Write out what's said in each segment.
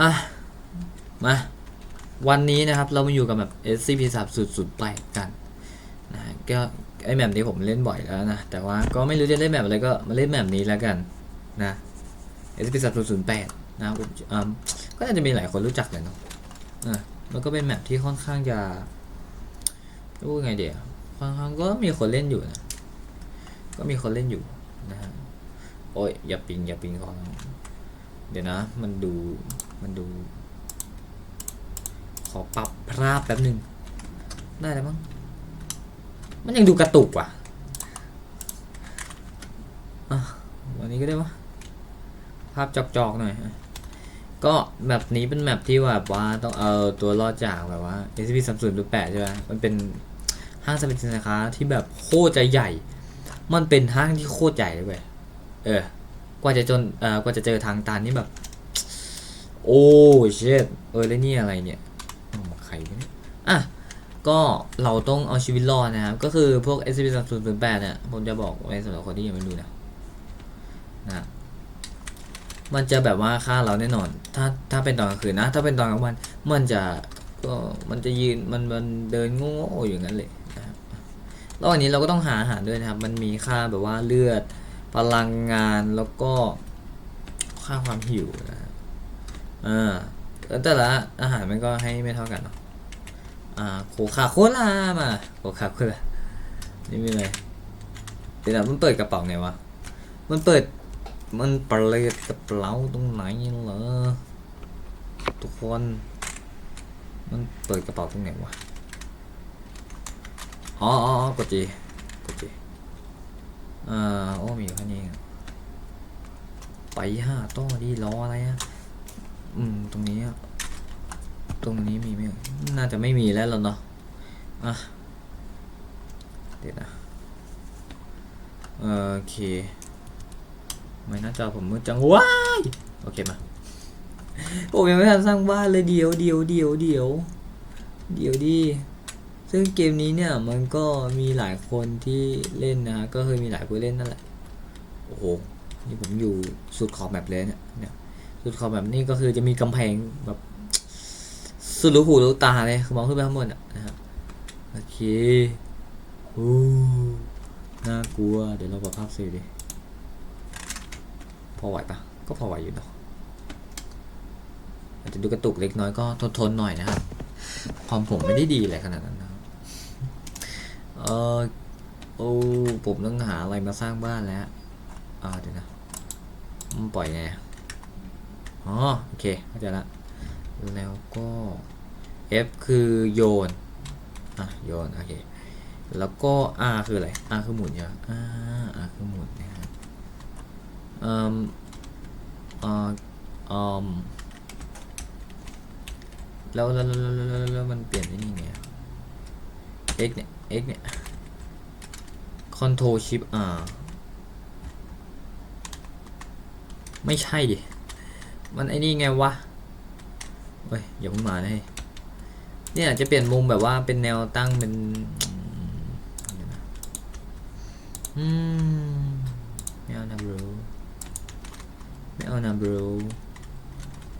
อะ มา วันนี้นะครับเรามาอยู่กับแบบ SCP 3 0 0 8กันนะก็ไอแมปนี้ผมเล่นบ่อยแล้วนะ แต่ว่าก็ไม่รู้จะเล่นแมปอะไรก็มาเล่นแมปนี้แล้วกันนะ SCP 3 0 0 8นะผมอืมก็น่าจะมีหลายคนรู้จักเลยเนาะอะแล้วก็เป็นแมปที่ค่อนข้างจะรู้ไงเดี๋ยวค่อนข้างก็มีคนเล่นอยู่นะ ก็มีคนเล่นอยู่นะฮะโอ้ยอย่าปิงอย่าปิงก่อนเดี๋ยวนะ มันดู มันดู ขอปรับภาพแป๊บหนึ่งได้แล้วมั้งมันยังดูกระตุกว่ะอะวันนี้ก็ได้ปะภาพจอกๆหน่อยก็แมปนี้เป็นแมปที่แบบว่าต้องเอาตัวรอดจากแบบว่า SCP 3 0 8ใช่ไหมมันเป็นห้างสรรพสินค้าที่แบบโคตรจะใหญ่ มันเป็นห้างที่โคตรใหญ่เลยเว้ยเออกว่าจะจนเออกว่าจะเจอทางตันนี่แบบ โอ้เชดเออแล้วนี่อะไรเนี่ยใครเนี่ยอะก็เราต้องเอาชีวิตรอดนะครับ ก็คือพวก SCP 3 0 0 8เนี่ยผมจะบอกไว้สำหรับคนที่ยังไม่รู้นะนะมันจะแบบว่าฆ่าเราแน่นอน ถ้าถ้าเป็นตอนกลางคืนนะ ถ้าเป็นตอนกลางวัน มันจะก็มันจะยืนมันมันเดินโง่ๆอยู่างนั้นเลยนะครับแล้วอันนี้เราก็ต้องหาอาหารด้วยนะครับ มันมีค่าแบบว่าเลือดพลังงานแล้วก็ค่าความหิวนะ อ่าแต่ละอาหารมันก็ให้ไม่เท่ากันเนาะอ่าโคคาโคลามาโคคาโคลานี่มีอะไรเดี๋ยวมันเปิดกระเป๋าไงวะมันเปิดมันเปิดกระเป๋าตรงไหนเหรอทุกคน มันเปิดกระเป๋าตรงไหนวะอ๋ออ๋อกดจีกดจีอ่าโอ้มีอยู่แค่นี้ไปห้าต่อดีรออะไรอะ อืม ตรงนี้ ตรงนี้มีไหมน่าจะไม่มีแล้วเนาะอะเดี๋ยวนะโอเคไม่น่าจอผมมืดจังว้ายโอเคมาผมยังไม่ทันสร้างบ้านเลยเดียวเดียวเดียวเดียวเดียวดีซึ่งเกมนี้เนี่ยมันก็มีหลายคนที่เล่นนะฮะก็เคยมีหลายคนเล่นนั่นแหละโอ้โหนี่ผมอยู่สุดขอบแบบเลยเนี่ยเนี่ย สุดขอบแบบนี้ก็คือจะมีกำแพงแบบสุดลูกหูลูกตาเลยคือมองขึ้นไปข้างบนอะนะครับโอเคโอ้น่ากลัว เดี๋ยวเราปรับภาพสีดิพอไหวปะก็พอไหวอยู่เนาะอาจจะดูกระตุกเล็กน้อยก็ทนทนๆหน่อยนะครับความผมไม่ได้ดีอะไรขนาดนั้นนะครับเออโอ้ผมต้องหาอะไรมาสร้างบ้านแล้วอ่าเดี๋ยวนะมันปล่อยไง อ๋อโอเคเข้าใจละแล้วก็ F คือโยนอะโยนโอเคแล้วก็ R คืออะไร R คือหมุนใช่ไหมอ่า R คือหมุนนะครับอ่ออ่อเอ่อแล้วแล้วแล้วแล้วแล้วแล้วมันเปลี่ยนได้ยังไง x เนี่ย x เนี่ย control shift r ไม่ใช่ดิ มันไอ้นี่ไงวะเฮ้ยอย่าเพิ่งมาเลยเนี่ยจะเปลี่ยนมุมแบบว่าเป็นแนวตั้งเป็นเดี๋ยวนะอืมไม่เอานะบรูไม่เอานะบรู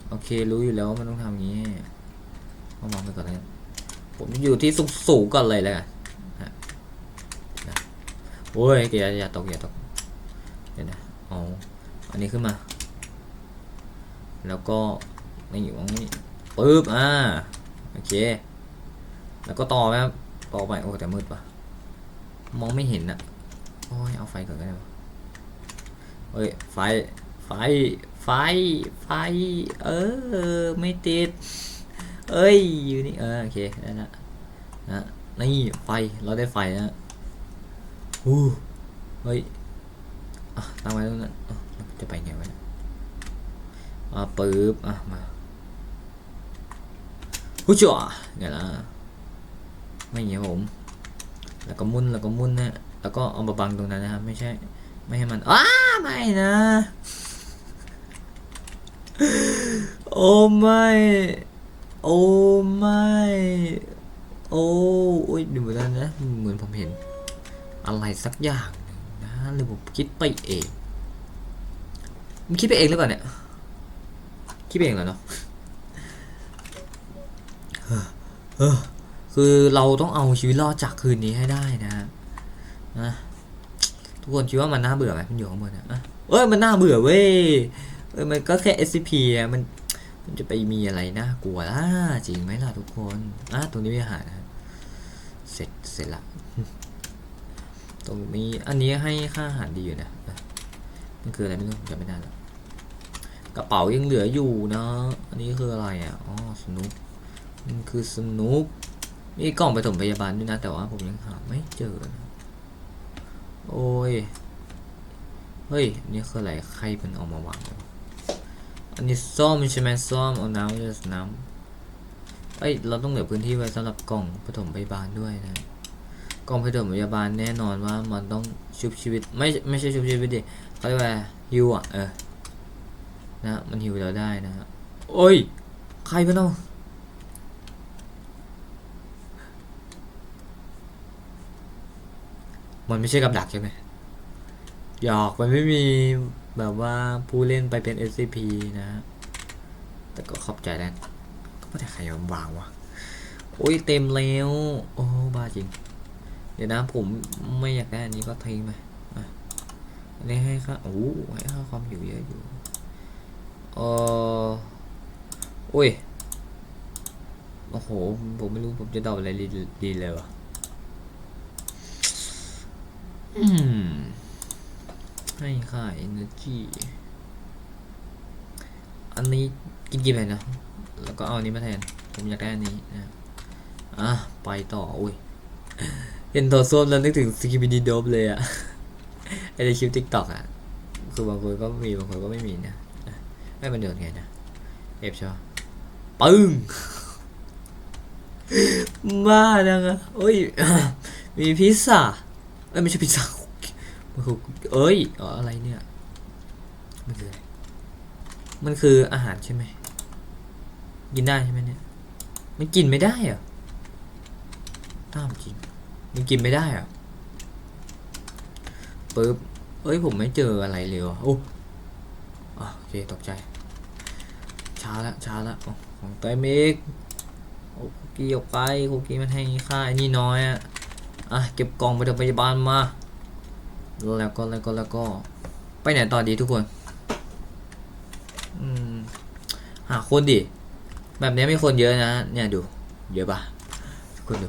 โอเครู้อยู่แล้วว่ามันต้องทำอย่างนี้เอามองไปก่อนเลยผมอยู่ที่สูงสูงก่อนเลยแล้วกันฮะโอ้ยอย่าอย่าตกอย่าตกเดี๋ยวนะเอาอันนี้ขึ้นมา แล้วก็นี่อยู่ตรงนี้ปึ๊บอ่าโอเค แล้วก็ต่อไหมครับต่อไปโอ้แต่มืดปะมองไม่เห็นอะโอ้ยเอาไฟก่อนก็ได้ปะเฮ้ยไฟไฟไฟไฟเออไม่ติดเอ้ยอยู่นี่เออโอเคได้ละนะนี่ไฟเราได้ไฟนะฮู้เฮ้ยอะตั้งไว้ตรงนั้นจะไปไงวะเนี่ย อะปึ๊บอะมาฮู้จ่อไงล่ะไม่เงี้ยผม แล้วก็มุนแล้วก็มุนนะแล้วก็เอามาบังตรงนั้นนะครับไม่ใช่ ไม่ให้มันอ้าไม่นะ โอ้ไม่โอ้ไม่โอ้โอ้ยเดูแล้วนะเหมือนผมเห็น อะไรสักอย่างหนึ่งนะหรือผมคิดไปเองมันคิดไปเองหรือเปล่าเนี่ย คิดเองเหรอเนาะเออคือเราต้องเอาชีวิตรอดจากคืนนี้ให้ได้นะนะทุกคนคิดว่ามันน่าเบื่อไหมมันอยู่ข้างบนนะเอ้ยมันน่าเบื่อเว้ยเอ้ยมันก็แค่ SCP อะมันมันจะไปมีอะไรน่ากลัวล่ะจริงไหมล่ะทุกคนอะตรงนี้มีอาหารนะเสร็จเสร็จละตรงนี้อันนี้ให้ค่าอาหารดีอยู่นะมันคืออะไรไม่รู้จำไม่ได้แล้ว กระเป๋ายังเหลืออยู่นะ อันนี้คืออะไรอะ อ๋อ สนุกมันคือสนุกมีกล่องไปฐมพยาบาลด้วยนะ แต่ว่าผมยังหาไม่เจอนะโอ้ย เฮ้ย นี่คืออะไรใครเป็นเอามาวาง อันนี้ซ่อมใช่ไหมซ่อมเอาน้ำเยอะน้ำเอ้ย เราต้องเหลือพื้นที่ไว้สำหรับกล่องปฐมพยาบาลด้วยนะ กล่องปฐมพยาบาลแน่นอนว่ามันต้องชุบชีวิต ไม่ไม่ใช่ชุบชีวิตดิเขาเรียกว่าฮิวอะ เออ นะมันฮิวเราได้นะฮะโอ้ย ใครเป็นเอามันไม่ใช่กับดักใช่ไหมหยอกมันไม่มีแบบว่าผู้เล่นไปเป็น SCP นะฮะแต่ก็ขอบใจแล้วก็ไม่ได้ใครมาวางวะโอ้ยเต็มแล้ว โอ้บ้าจริง เดี๋ยวนะผมไม่อยากได้อันนี้ก็ทิ้งไปอันนี้ให้ค่าโอ้ให้ค่าความหิวเยอะอยู่ เออโอ้ย โอ้โห ผมไม่รู้ผมจะตอบอะไรดีเลยวะให้ค่า energy อันนี้กินกี่แผ่นนะ แล้วก็เอาอันนี้มาแทน ผมอยากได้อันนี้นะ อะ ไปต่อ อุ้ย เห็นตัวส้วมแล้วนึกถึงสกิบิดีโดบเลยอะไอในคลิปทิกตอกอะคือบางคนก็มีบางคนก็ไม่มีนะ ไม่มันเดินไงนะเอฟช่ปะปึ้งบ้าจังอะโอ้ย มีพิซซ่าเอ้ยไม่ใช่พิซซ่ามันคือเอ้ยอ๋ออะไรเนี่ย มันคืออะไรมันคืออาหารใช่ไหม กินได้ใช่ไหมเนี่ย มันกินไม่ได้เหรอตามจริง มันกินไม่ได้เหรอปึ๊บเอ้ยผมไม่เจออะไรเลยวะโอ้อะโอเคตกใจ ช้าละช้าละของเต็มอีกโอ้คุกกี้ออกไปคุกกี้มันให้ค่าไอ้นี่น้อยอะอะเก็บกล่องไปโรงพยาบาลมา แล้วก็แล้วก็แล้วก็ ไปไหนต่อดีทุกคนอืมหาคนดิ แบบนี้มีคนเยอะนะ เนี่ยดู เยอะปะทุกคนดู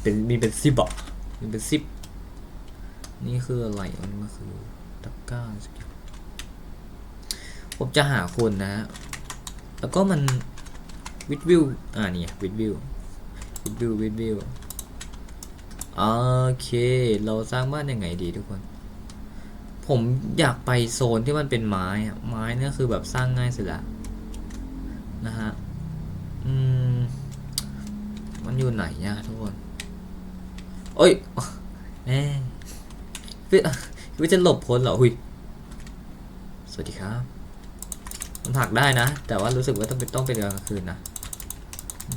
เป็นมีเป็นสิบอะมีเป็นสิบนี่คืออะไรอันนี้มันคือตะกร้าผมจะหาคนนะ แล้วก็มันวิดวิวอ่านี่วิดวิววิดวิววิดวิวโอเค เราสร้างบ้านยังไงดีทุกคน ผมอยากไปโซนที่มันเป็นไม้อะไม้นี่คือแบบสร้างง่ายสุดละนะฮะอืมมันอยู่ไหนเนี่ยทุกคนโอ้ยแม่พี่จะหลบพ้นเหรอหุยสวัสดีครับ มันผลักได้นะ แต่ว่ารู้สึกว่าต้องเป็นต้องเป็นกลางคืนนะ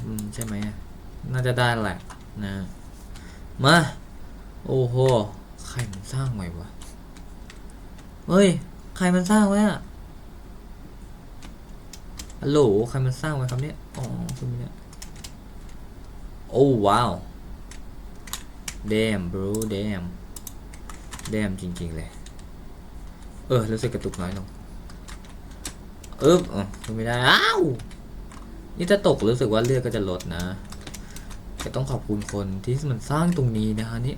อืมใช่ไหมน่าจะได้แหละนะมาโอ้โหใครมันสร้างไว้วะเฮ้ยใครมันสร้างไว้อะฮัลโหลใครมันสร้างไว้ครับเนี่ยอ๋อคุณเนี่ยโอ้ว้าว damn bro damn damn จริงๆเลย เออรู้สึกกระตุกน้อยลง อ๊บอ๋อขึ้นไม่ได้ อ้าว นี่ถ้าตกรู้สึกว่าเลือดก็จะลดนะก็ต้องขอบคุณคนที่มันสร้างตรงนี้นะฮะนี่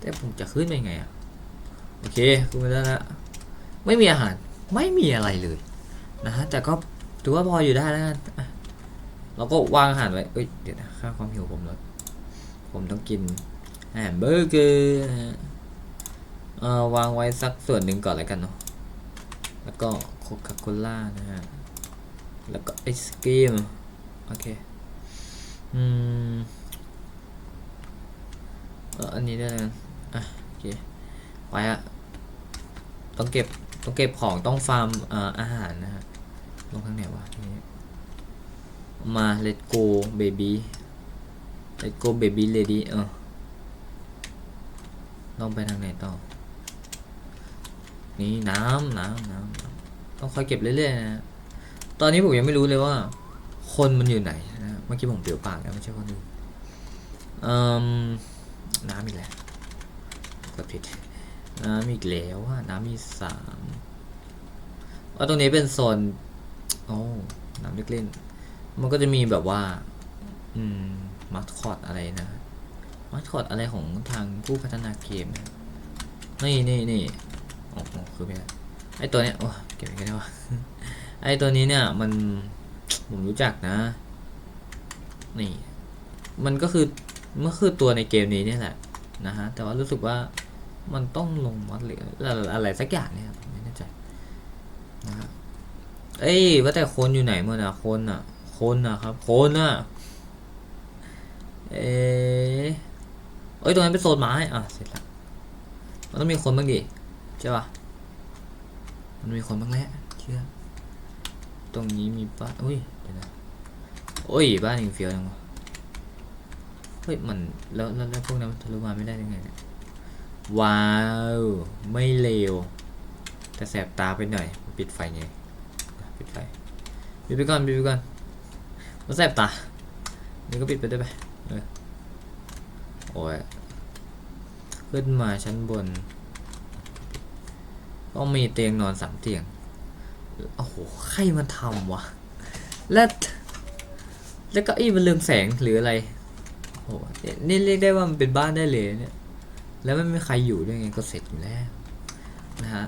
แต่ผมจะขึ้นไปไงอะ โอเคขึ้นไปได้ล้วไม่มีอาหาร ไม่มีอะไรเลยนะฮะ แต่ก็ถือว่าพออยู่ได้แล้วกันเราก็วางอาหารไว้เอ้ย เดี๋ยวนะค่าความหิวผมลดผมต้องกินแฮมเบอร์เกอร์นะฮะเอ่อวางไว้สักส่วนหนึ่งก่อนแล้วกันเนาะ แล้วก็โคคาโคล่านะฮะ แล้วก็ไอศกรีม โอเค อืมเอออันนี้ได้แล้วอะโอเค ไปอะต้องเก็บ ต้องเก็บของ ต้องฟาร์มอ่ออาหารนะฮะ ลงข้างไหนวะนี่มา let's go baby let's go baby lady เออต้องไปทางไหนต่อ นี่น้ำน้ำน้ำต้องคอยเก็บเรื่อยๆนะตอนนี้ผมยังไม่รู้เลยว่า คนมันอยู่ไหนนะเมื่อกี้ผมเปรี้ยวปากแล้วไม่ใช่คนอื่นเอ่มน้ำอีกแล้วกดผิดน้ำอีกแล้วว่าน้ำมีสามว่าตรงนี้เป็นโซนโอ้น้ำเล็กเล่น มันก็จะมีแบบว่า อืมมัสคอตอะไรนะมัสคอตอะไรของทางผู้พัฒนาเกม นี่นี่นี่ คือไม่ได้ไอตัวเนี้ยโอ้เก็บไว้กันได้วะไอตัวนี้เนี่ยมันผมรู้จักนะ นี่ มันก็คือมันก็คือตัวในเกมนี้เนี่ยแหละนะฮะแต่ว่ารู้สึกว่ามันต้องลงมอดหรืออะไรสักอย่างเนี่ยไม่แน่ใจนะฮะเอ้ยว่าแต่คนอยู่ไหนเมื่อนะคนอะ คนอะครับคนอะเอ๊ะเอ้ยตรงนั้นเป็นโซนไม้อะเสร็จแล้วมันต้องมีคนบ้างดิใช่ป่ะ มันมีคนบ้างแหละเชื่อ ตรงนี้มีบ้านอุ้ยเดี๋ยวนะโอ้ยบ้านยิงเฟียวจังวะเฮ้ยมันแล้วแล้วแล้วพวกนั้นทะลุมาไม่ได้ยังไงเนี่ยว้าว ไม่เลวแต่แสบตาไปหน่อย ปิดไฟไงปิดไฟปิดไปก่อนปิดไปก่อนมันแสบตานี่ก็ปิดไปด้วยไปโอ้ยขึ้นมาชั้นบน ต้องมีเตียงนอนสามเตียง โอ้โห ใครมาทำวะ แล้วแล้วก็อีมันเรืองแสงหรืออะไร โอ้โหเนี่ยเรียกได้ว่ามันเป็นบ้านได้เลยเนี่ย แล้วไม่มีใครอยู่ด้วยไงก็เสร็จอยู่แล้วนะฮะ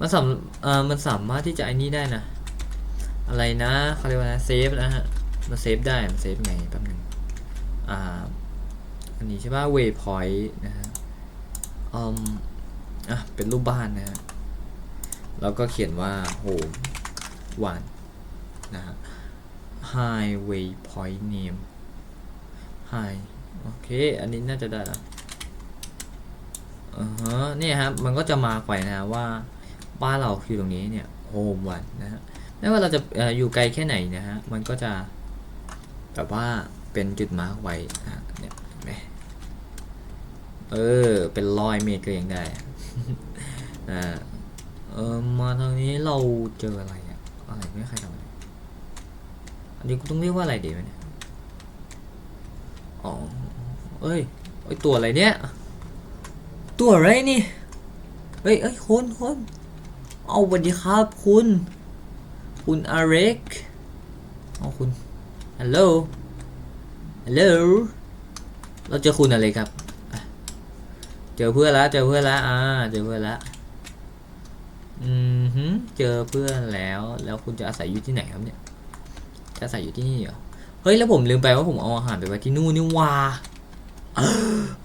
มันสามเอ่อมันสามารถที่จะไอ้นี่ได้นะ อะไรนะเขาเรียกว่านะเซฟนะฮะ มันเซฟได้ มันเซฟไงแป๊บหนึงอ่า อันนี้ใช่ป่ะ waypoint นะฮะอืมอะ เป็นรูปบ้านนะฮะ แล้วก็เขียนว่า home one นะฮะ highway point name high โอเค อันนี้น่าจะได้ล้วอือฮะเนี่ยครับ มันก็จะมาไปนะว่าบ้านเราคือตรงนี้เนี่ย home one นะฮะไม่ว่าเราจะออยู่ไกลแค่ไหนนะฮะ มันก็จะแบบว่าเป็นจุดมาไว้นะเนี่ยเห็นไหมเออ เป็นรอยเมตรก็ยังได้ อ่า เออมาทางนี้เราเจออะไรอะอะไรไม่ใครทำอะไรอันนี้กูต้องเรียกว่าอะไรดีไหมเนี่ยอ๋อเอ้ยเอ้ยตัวอะไรเนี่ยตัวอะไรนี่เฮ้ยเอ้ยคุณคุณเอาสวัสดีครับคุณ คุณอาเร็กเอาคุณฮัลโหลฮัลโหลเราเจอคุณอะไรครับ เจอเพื่อนแล้วเจอเพื่อนแล้วอ่าเจอเพื่อนแล้ว อืมฮึเจอเพื่อนแล้ว แล้วคุณจะอาศัยอยู่ที่ไหนครับเนี่ย จะอาศัยอยู่ที่นี่เหรอ เฮ้ย แล้วผมลืมไปว่าผมเอาอาหารไปไว้ที่นู่นนี่ว่า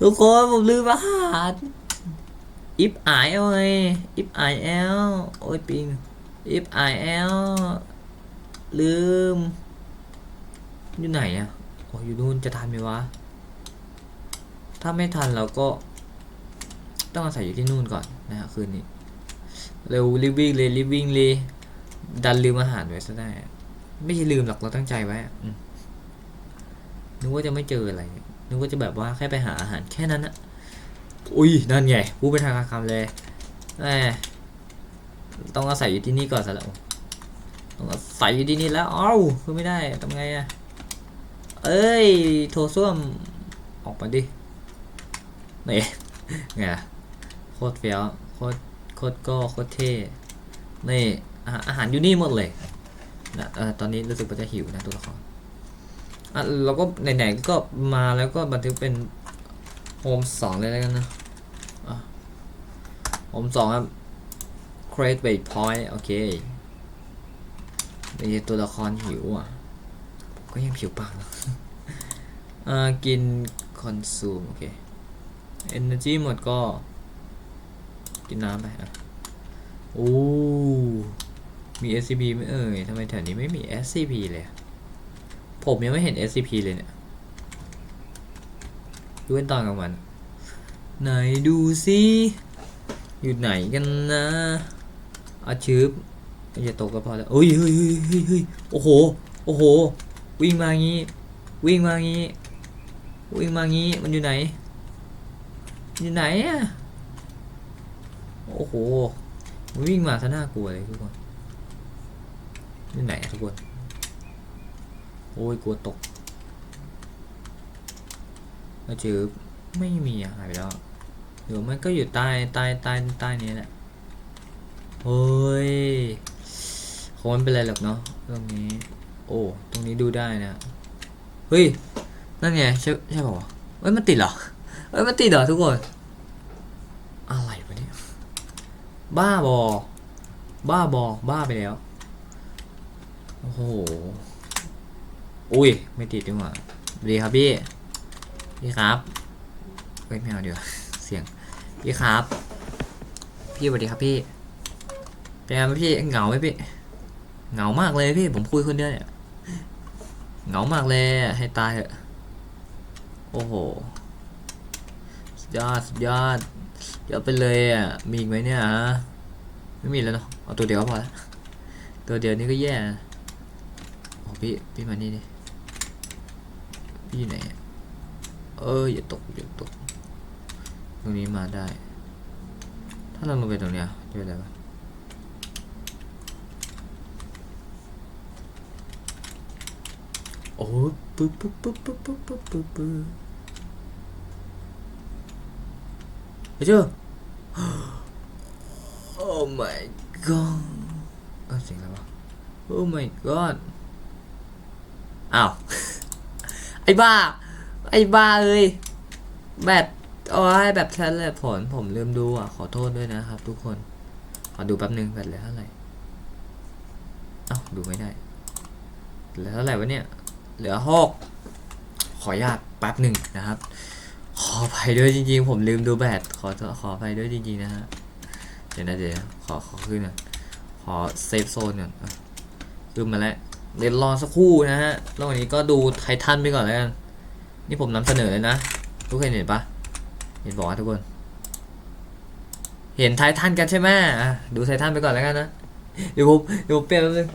ทุกคนผมลืมอาหารอิฟไอเอลไงอิฟไอเอลโอ้ยปิงอิฟไอเอลลืม อยู่ไหนอะโอ้ยอยู่นู่นจะทันไหมวะ ถ้าไม่ทันเราก็ ต้องอาศัยอยู่ที่นู่นก่อนนะฮะคืนนี้ เร็วรีบวิ่งเลยรีบวิ่งเลยดันลืมอาหารไว้ซะได้ ไม่ใช่ลืมหรอกเราตั้งใจไว้อะอืมนึกว่าจะไม่เจออะไรนึกว่าจะแบบว่าแค่ไปหาอาหารแค่นั้นนะอุ้ยนั่นไงพูดไปทางคำเลยแหมต้องอาศัยอยู่ที่นี่ก่อนซะแล้วต้องอาศัยอยู่ที่นี่แล้วเอ้าคือไม่ได้ทำไงอะเอ้ยโทรส้วมออกมาดินี่ไงล่ะโคตรเฟี้ยวโคตร โคตรก็โคตรเท่นี่อาหารอยู่นี่หมดเลยนะเออตอนนี้รู้สึกว่าจะหิวนะตัวละครอะเราก็ไหนๆก็มาแล้วก็บันทึกเป็นโฮมสองเลยแล้วกันนะอะโฮมสองครับ create waypoint โอเคนี่ตัวละครหิวอะก็ยังผิวปากนะอ่ากิน consume โอเค energy หมดก็ กินน้ำไปอะโอ้มี SCP ไหมเอ่ยทำไมแถวนี้ไม่มี SCP เลยผมยังไม่เห็น SCP เลยเนี่ยดูเป็นตอนกลางวันไหนดูสิอยู่ไหนกันนะอาชืบอย่าตกก็พอแล้วเฮ้ยเฮ้ยเฮ้ยเฮ้ยเฮ้ยโอ้โหโอ้โห วิ่งมางี้ วิ่งมางี้ วิ่งมางี้มันอยู่ไหน อยู่ไหนอะ โอ้โห วิ่งมาซะน่ากลัวเลยทุกคนนี่ไหนอะทุกคน โอ้ยกลัวตกก็จืบไม่มีหายไปแล้วอะหรือมันก็อยู่ใต้ใต้ใต้ใต้นี้แหละเฮ้ยคงไม่เป็นไรหรอกเนาะตรงนี้ โอ้ตรงนี้ดูได้นะเฮ้ยนั่นไงใช่ใช่ป่าวเอ้ยมันติดเหรอเอ้ยมันติดเหรอทุกคนอะไรวะเนี่ย บ้าบอ บ้าบอ บ้าไปแล้ว โอ้โห อุ้ย ไม่ติดดีกว่าดีครับพี่ พี่ครับเฮ้ยไม่เอาเดี๋ยวเสียง พี่ครับ พี่สวัสดีครับพี่ เป็นไงพี่ เหงาไหมพี่ เหงามากเลยพี่ ผมคุยคนเดียวเนี่ย เหงามากเลย ให้ตายเถอะ โอ้โห สุดยอด สุดยอด เยอะไปเลยอะ มีอีกไหมเนี่ยฮะ ไม่มีแล้วเนาะ เอาตัวเดียวพอละตัวเดียวนี่ก็แย่โอ้พี่ พี่มานี่ดิ พี่ไหน เอออย่าตกอย่าตก ตรงนี้มาได้ ถ้าเราลงไปตรงเนี้ยจะเป็นอะไรปะโอ้ปึ๊บปึ๊บปึ๊บปึ๊บปึ๊บปึ๊บปึ๊บปึ๊บ ไปเจอ Oh my god เออเสียงอะไรวะ Oh my god อ้าว ไอ้บ้า ไอ้บ้าเอ้ยแบตโอ้ยแบบฉันเลยผล ผมลืมดูอะ ขอโทษด้วยนะครับทุกคน ขอดูแป๊บนึงแบตเหลือเท่าไหร่เอ้าดูไม่ได้ เหลือเท่าไหร่วะเนี่ย เหลือหกขออนุญาตแป๊บหนึ่งนะครับ ขออภัยด้วยจริงๆ ผมลืมดูแบตขอขออภัยด้วยจริงๆนะฮะ เดี๋ยวนะเดี๋ยวนขอขอขึ้นหน่อยขอเซฟโซนก่อนขึ้นมาแล้วเดี๋ยวรอสักครู่นะฮะระหว่างนี้ก็ดูไททันไปก่อนแล้วกัน นี่ผมนำเสนอเลยนะ ทุกคนเห็นปะเห็นบอกว่าทุกคน เห็นไททันกันใช่ไหมอะดูไททันไปก่อนแล้วกันนะ เดี๋ยวผมเดี๋ยวผมเปลี่ยนแป๊บนึง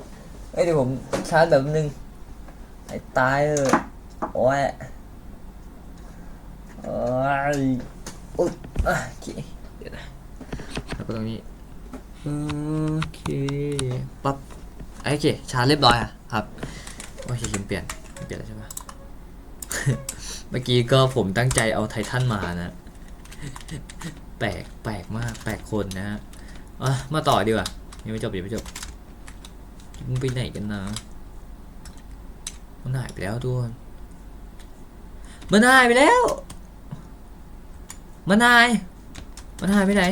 เอ้ยเดี๋ยวผมชาร์จแบบนึงไอ้ตายเออโอ้ย โอ้ยโอ๊ยโอเคเดี๋ยวนะแล้วก็ตรงนี้โอเคปั๊บโอเคชาร์จเรียบร้อยอะครับโอเคลืมเปลี่ยนเปลี่ยนแล้วใช่ปะเมื่อกี้ก็ผมตั้งใจเอาไททันมานะ แปลกแปลกมากแปลกคนนะฮะอะมาต่อดีกว่ายังไม่จบยังไม่จบมึงไปไหนกันนะมันหายไปแล้วทุกคนมันหายไปแล้ว มันหาย มันหายไปไหน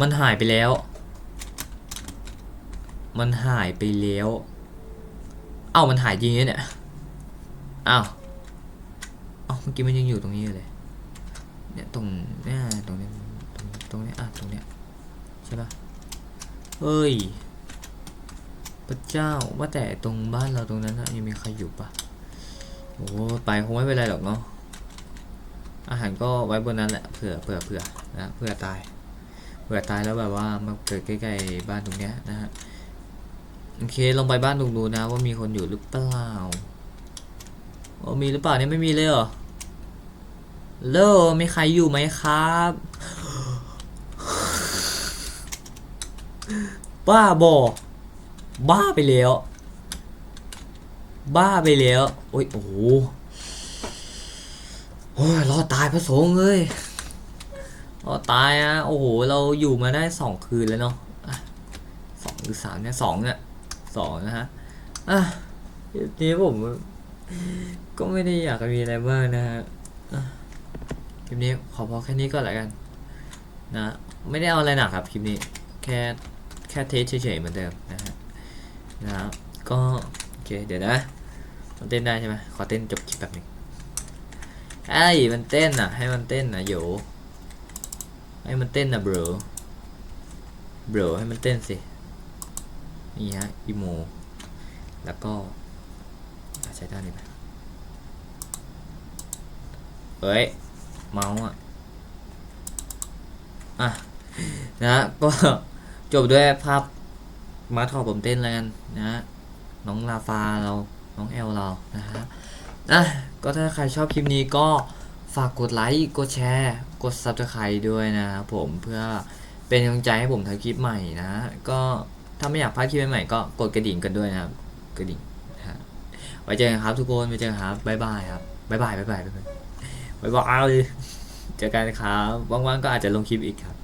มันหายไปแล้ว มันหายไปแล้ว เอ้ามันหายจริงเนี่ยอ้าวเอ้าเมื่อกี้มันยังอยู่ตรงนี้เลย เนี่ยตรงเนี่ยตรงนี้ตรงตรงเนี้ยอะตรงเนี้ยใช่ปะเฮ้ยพระเจ้าว่าแต่ตรงบ้านเราตรงนั้นนะยังมีใครอยู่ปะโอ้ไปคงไม่เป็นไรหรอกเนาะ อาหารก็ไว้บนนั้นแหละเผื่อเผื่อเผื่อนะเผื่อตายเผื่อตายแล้วแบบว่ามาเกิดใกล้ๆบ้านตรงเนี้ยนะฮะโอเคลงไปบ้านตรงนู้นะ ว่ามีคนอยู่หรือเปล่าโอ้มีหรือเปล่าเนี่ยไม่มีเลยเหรอเลอมีใครอยู่ไหมครับ บ้าบอบ้าไปแล้ว บ้าไปแล้ว โอ้ยโอ้ โอ้ยรอดตายพระสงฆ์เลยรอดตายอะโอ้โหเราอยู่มาได้สองคืนแล้วเนาะสองหรือสามเนี่ยสองเนี่ยสองนะฮะอะทีนี้ผมก็ไม่ได้อยากมีอะไรมากนะฮะคลิปนี้ขอพอแค่นี้ก็แล้วกันนะไม่ได้เอาอะไรหนักครับคลิปนี้แค่แค่เทสเฉยๆเหมือนเดิมนะฮะนะครับก็โอเคเดี๋ยวนะมันเต้นได้ใช่ไหมขอเต้นจบคลิปแบบหนึง ไอ้ยมันเต้นอะ ให้มันเต้นนะโยให้มันเต้นนะเบรอเบรอให้มันเต้นสิ นี่ฮะอีโม แล้วก็ใช้ด้านนี้ไหมเฮ้ย เมาส์อะ อะ นะก็จบด้วยภาพมาทอผมเต้นแล้วกันนะฮะน้องลาฟาเรา น้องแอลเรา นะฮะอะ ก็ถ้าใครชอบคลิปนี้ก็ฝากกดไลค์กดแชร์ กด subscribe ด้วยนะครับผมเพื่อเป็นกำลังใจให้ผมทำคลิปใหม่นะ ก็ถ้าไม่อยากพลาดคลิปใหม่ก็กดกระดิ่งกันด้วยนะครับกระดิ่งนะไว้เจอกันครับทุกคนไว้เจอกันครับบ๊ายบายครับบ๊ายบายบ๊ายบายบ๊ายบายบ๊ายบายเจอกันครับว่างๆก็อาจจะลงคลิปอีกครับ